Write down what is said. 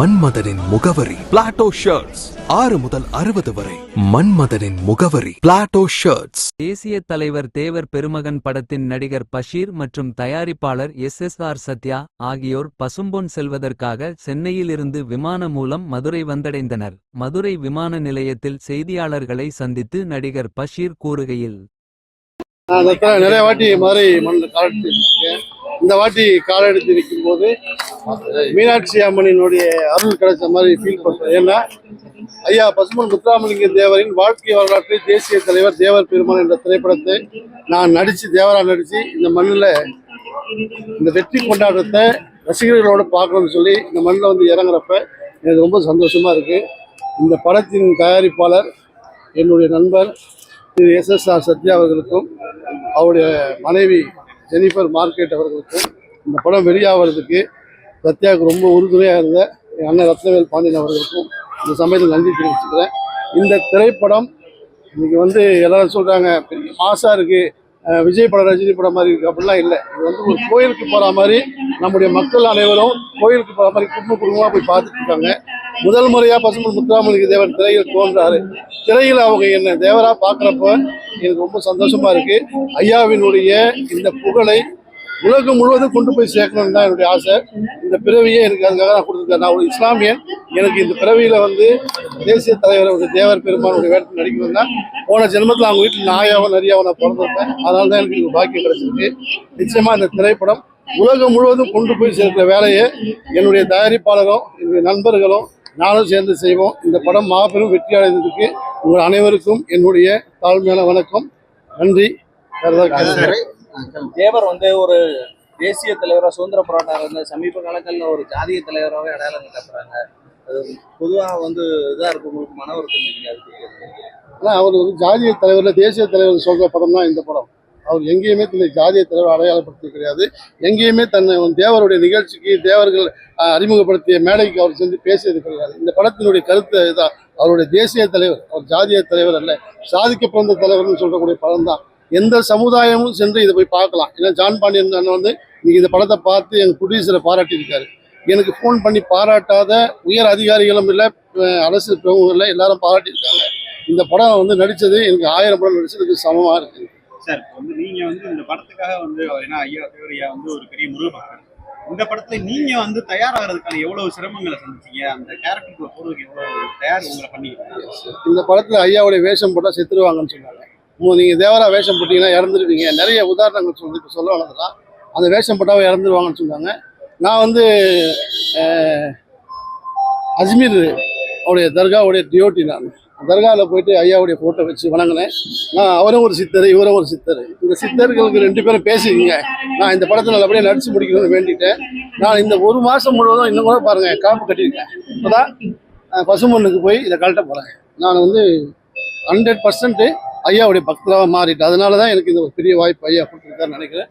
மன்மதனின் முகவரி Plato shirts ஆறு முதல் அறுபது வரை மன்மதனின் முகவரி பிளாட்டோ ஷர்ட்ஸ் தேசிய தலைவர் தேவர் பெருமகன் படத்தின் நடிகர் பஷீர் மற்றும் தயாரிப்பாளர் எஸ் எஸ் ஆர் சத்யா ஆகியோர் பசும்பொன் செல்வதற்காக சென்னையிலிருந்து விமான மூலம் மதுரை வந்தடைந்தனர். மதுரை விமான நிலையத்தில் செய்தியாளர்களை சந்தித்து நடிகர் பஷீர் கூறுகையில் நிறைய வாட்டி மதுரை இந்த வாட்டி கால் எடுத்து நிற்கும் போது மீனாட்சி அம்மனினுடைய அருள் கிடைச்ச மாதிரி ஃபீல் பண்றேன் ஏன்னா ஐயா பசுமன் முத்துராமலிங்க தேவரின் வாழ்க்கை வரலாற்றில் தேசிய தலைவர் தேவர் பெருமான் என்ற திரைப்படத்தை நான் நடிச்சு தேவரா நடிச்சு இந்த மண்ணில் இந்த வெற்றி கொண்டாட்டத்தை ரசிகர்களோட பார்க்கணும்னு சொல்லி இந்த மண்ணில் வந்து இறங்குறப்ப எனக்கு ரொம்ப சந்தோஷமா இருக்கு. இந்த படத்தின் தயாரிப்பாளர் என்னுடைய நண்பர் திரு எஸ் எஸ் ஆர் சத்யா அவர்களுக்கும் அவருடைய மனைவி ஜெனிஃபர் மார்க்கெட் அவர்களுக்கும் இந்த படம் வெளியாகிறதுக்கு சத்யாவுக்கு ரொம்ப உறுதுணையாக இருந்த என் அண்ணன் ரத்னவேல் பாண்டியன் அவர்களுக்கும் இந்த சமயத்தில் நன்றி தெரிவிச்சுக்கிறேன். இந்த திரைப்படம் இன்னைக்கு வந்து எல்லாரும் சொல்கிறாங்க பெரிய மாசாக இருக்குது விஜய் படம் ரஜினி படம் மாதிரி இருக்குது அப்படிலாம் இல்லை. இது வந்து ஒரு கோயிலுக்கு போகிற மாதிரி நம்முடைய மக்கள் அனைவரும் கோயிலுக்கு போகிற மாதிரி குடும்ப குடும்பமாக போய் பார்த்துட்டு இருக்காங்க. முதல் முறையாக பசுமல் முத்துராமலிங்க தேவர் திரையில் தோன்றாரு. திரையில் அவங்க என்ன தேவரா பார்க்குறப்ப எனக்கு ரொம்ப சந்தோஷமா இருக்கு. ஐயாவினுடைய இந்த புகழை உலகம் முழுவதும் கொண்டு போய் சேர்க்கணும்னு தான் என்னுடைய ஆசை. இந்த பிறவியே எனக்கு அதுக்காக நான் கொடுத்துருக்கேன். நான் ஒரு இஸ்லாமியன். எனக்கு இந்த பிறவியில் வந்து தேசிய தலைவர் ஒரு தேவர் பெருமானுடைய வேடத்தில் நடிக்கணும் தான் போன ஜென்மத்தில் அவங்க வீட்டில் நாயாவோ நிறையாவும் நான் பிறந்திருப்பேன். அதனால தான் எனக்கு இந்த பாக்கியம் கிடைச்சிருக்கு. நிச்சயமாக இந்த திரைப்படம் உலகம் முழுவதும் கொண்டு போய் சேர்க்கிற வேலையை என்னுடைய தயாரிப்பாளரும் என்னுடைய நண்பர்களும் நானும் சேர்ந்து செய்வோம். இந்த படம் மாபெரும் வெற்றி அடைந்ததுக்கு உங்கள் அனைவருக்கும் என்னுடைய தாழ்மையான வணக்கம். நன்றி? தேவர் வந்து ஒரு தேசிய தலைவராக சுதந்திர போராட்டம் இருந்த சமீப காலங்களில் ஒரு ஜாதிய தலைவராகவே அடையாளம் கட்டப்படுறாங்க. அது பொதுவாக வந்து இதாக இருக்கு உங்களுக்கு மன வருத்தம் இல்லைங்க அதுக்கு ஆனா அவர் வந்து ஜாதிய தலைவர்ல தேசிய தலைவர் சொல்ற படம் தான் இந்த படம். அவர் எங்கேயுமே தன்னை ஜாதிய தலைவர் அடையாளப்படுத்தி கிடையாது. எங்கேயுமே தன்னை தேவருடைய நிகழ்ச்சிக்கு தேவர்கள் அறிமுகப்படுத்திய மேடைக்கு அவர் சென்று பேசியது கிடையாது. இந்த படத்தினுடைய கருத்து இதான் அவருடைய தேசிய தலைவர் அவர் ஜாதிய தலைவர் அல்ல சாதிக்க பிறந்த தலைவர்னு சொல்லக்கூடிய படம் தான். எந்த சமுதாயமும் சென்று இதை போய் பார்க்கலாம். ஏன்னா ஜான் பாண்டியன் அண்ணன் வந்து இன்னைக்கு இந்த படத்தை பார்த்து எங்கள் ப்ரொடியூசரை பாராட்டியிருக்காரு. எனக்கு ஃபோன் பண்ணி பாராட்டாத உயர் அதிகாரிகளும் இல்லை அரசு பிரமுகர்கள் இல்லை எல்லாரும் பாராட்டியிருக்காங்க. இந்த படம் வந்து நடித்தது எனக்கு ஆயிரம் படம் நடித்ததுக்கு சமமா இருக்குது சார் வந்து நீங்க வந்து இந்த படத்துக்காக வந்து ஏன்னா ஐயா தேவர் ஐயா வந்து ஒரு பெரிய முருகபக்தர் இந்த படத்துல நீங்க வந்து தயாராகிறதுக்கான எவ்வளவு சிரமங்களை சந்திச்சீங்க? அந்த கேரக்டருக்குள்ள போறதுக்கு எவ்வளவு தயார் உங்களை பண்ணிக்கிட்டீங்க இந்த படத்துல ஐயாவுடைய வேஷம் போட்டா செத்துருவாங்கன்னு சொன்னாங்க. நீங்க தேவரா வேஷம் போட்டீங்கன்னா இறந்துருவீங்க. நிறைய உதாரணங்கள் சொல்லி சொல்ல வந்ததுலாம் அந்த வேஷம் போட்டாவே இறந்துருவாங்கன்னு சொன்னாங்க. நான் வந்து அஜ்மீர் அவருடைய தர்காவுடைய டியோட்டி நான். தர்காவில் போயிட்டு ஐயாவுடைய ஃபோட்டோ வச்சு வணங்கினேன். நான் அவரும் ஒரு சித்தர் இவரும் ஒரு சித்தர். இந்த சித்தர்களுக்கு ரெண்டு பேரும் பேசிக்கிங்க. நான் இந்த படத்தில் நல்லபடியாக நடிச்சு முடிக்கணும்னு வேண்டிட்டேன். நான் இந்த ஒரு மாதம் முழுவதும் இன்னும் கூட பாருங்கள் காப்பு கட்டியிருக்கேன். இப்போதான் பசுமண்ணுக்கு போய் இதை கழட்ட போகிறேன் நான் வந்து ஹண்ட்ரட் பர்சன்ட்டு ஐயாவுடைய பக்தராக மாறிட்டேன். அதனால தான் எனக்கு இந்த ஒரு பெரிய வாய்ப்பு ஐயா கொடுத்துருக்காருன்னு நினைக்கிறேன்.